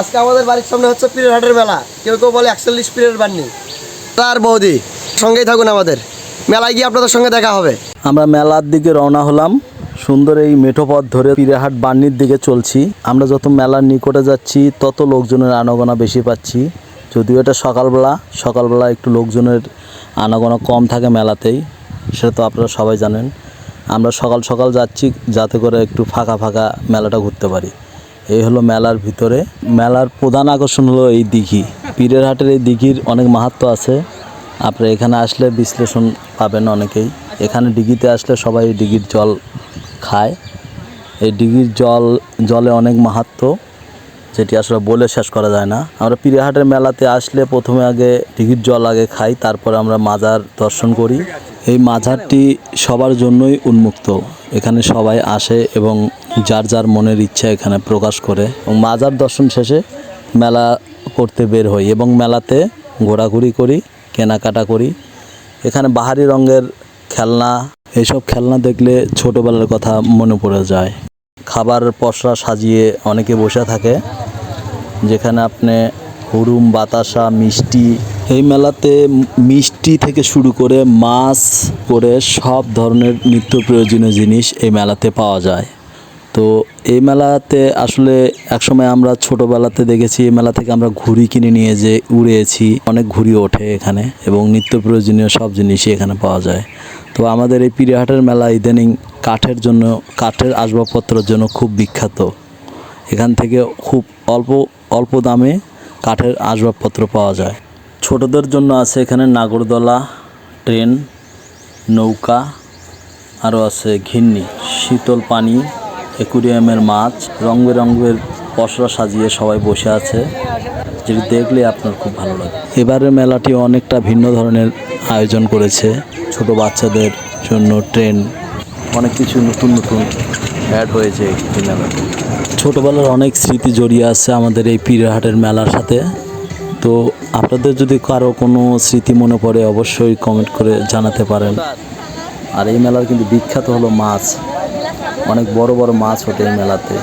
আজকে আমাদের বাড়ির সামনে হচ্ছে পীরের হাটের মেলা। কেউ কেউ বলে একচল্লিশ পীরের বান্নি। তার বৌদি, সঙ্গেই থাকুন আমাদের। মেলায় গিয়ে আপনাদের সঙ্গে দেখা হবে। আমরা মেলার দিকে রওনা হলাম। সুন্দর এই মেঠো পথ ধরে পিরেহাট বান্নির দিকে চলছি। আমরা যত মেলার নিকটে যাচ্ছি, তত লোকজনের আনাগোনা বেশি পাচ্ছি। যদিও এটা সকালবেলা সকালবেলা একটু লোকজনের আনাগোনা কম থাকে মেলাতেই, সেটা তো আপনারা সবাই জানেন। আমরা সকাল সকাল যাচ্ছি, যাতে করে একটু ফাঁকা ফাঁকা মেলাটা ঘুরতে পারি। এই হলো মেলার ভিতরে। মেলার প্রধান আকর্ষণ হলো এই দিঘি। পীরের হাটের এই দিঘির অনেক মাহাত্ম আছে। আপনারা এখানে আসলে বিশ্লেষণ পাবেন অনেকেই। এখানে ডিগিতে আসলে সবাই ডিগির জল খায়। এই ডিগির জল, জলে অনেক মাহাত্ম, যেটি আসলে বলে শেষ করা যায় না। আমরা পিরিহাটের মেলাতে আসলে প্রথমে আগে ডিগির জল আগে খাই, তারপরে আমরা মাজার দর্শন করি। এই মাজারটি সবার জন্যই উন্মুক্ত। এখানে সবাই আসে এবং যার যার মনের ইচ্ছা এখানে প্রকাশ করে এবং মাজার দর্শন শেষে মেলা করতে বের হই এবং মেলাতে ঘোরাঘুরি করি, কেনাকাটা করি। এখানে বাহারি রঙের খেলনা, এইসব খেলনা দেখলে ছোটোবেলার কথা মনে পড়ে যায়। খাবার পসরা সাজিয়ে অনেকে বসে থাকে, যেখানে আপনি হুরুম, বাতাসা, মিষ্টি এই মেলাতে মিষ্টি থেকে শুরু করে মাছ করে সব ধরনের নিত্য প্রয়োজনীয় জিনিস এই মেলাতে পাওয়া যায়। তো এই মেলাতে আসলে একসময় আমরা ছোটোবেলাতে দেখেছি, এই মেলা থেকে আমরা ঘুড়ি কিনে নিয়ে যে উড়েছি, অনেক ঘুড়ি ওঠে এখানে এবং নিত্য প্রয়োজনীয় সব জিনিসই এখানে পাওয়া যায়। তো আমাদের এই পিরিহাটের মেলা ইদানিং কাঠের জন্য, কাঠের আসবাবপত্রের জন্য খুব বিখ্যাত। এখান থেকে খুব অল্প অল্প দামে কাঠের আসবাবপত্র পাওয়া যায়। ছোটদের জন্য আছে এখানে নাগরদোলা, ট্রেন, নৌকা, আরও আছে ঘিন্নি, শীতল পানি অ্যাকুরিয়ামের মাছ রং বেরঙের পসরা সাজিয়ে সবাই বসে আছে, যেটি দেখলে আপনার খুব ভালো লাগে। এবারের মেলাটি অনেকটা ভিন্ন ধরনের আয়োজন করেছে, ছোট বাচ্চাদের জন্য ট্রেন, অনেক কিছু নতুন নতুন অ্যাড হয়েছে এই ছোটোবেলার অনেক স্মৃতি জড়িয়ে আছে আমাদের এই পীরহাটের মেলার সাথে। তো আপনাদের যদি কারও কোনো স্মৃতি মনে পড়ে, অবশ্যই কমেন্ট করে জানাতে পারেন। আর এই মেলার কিন্তু বিখ্যাত হলো মাছ। অনেক বড় বড় মাছ ওঠে এই মেলাতে।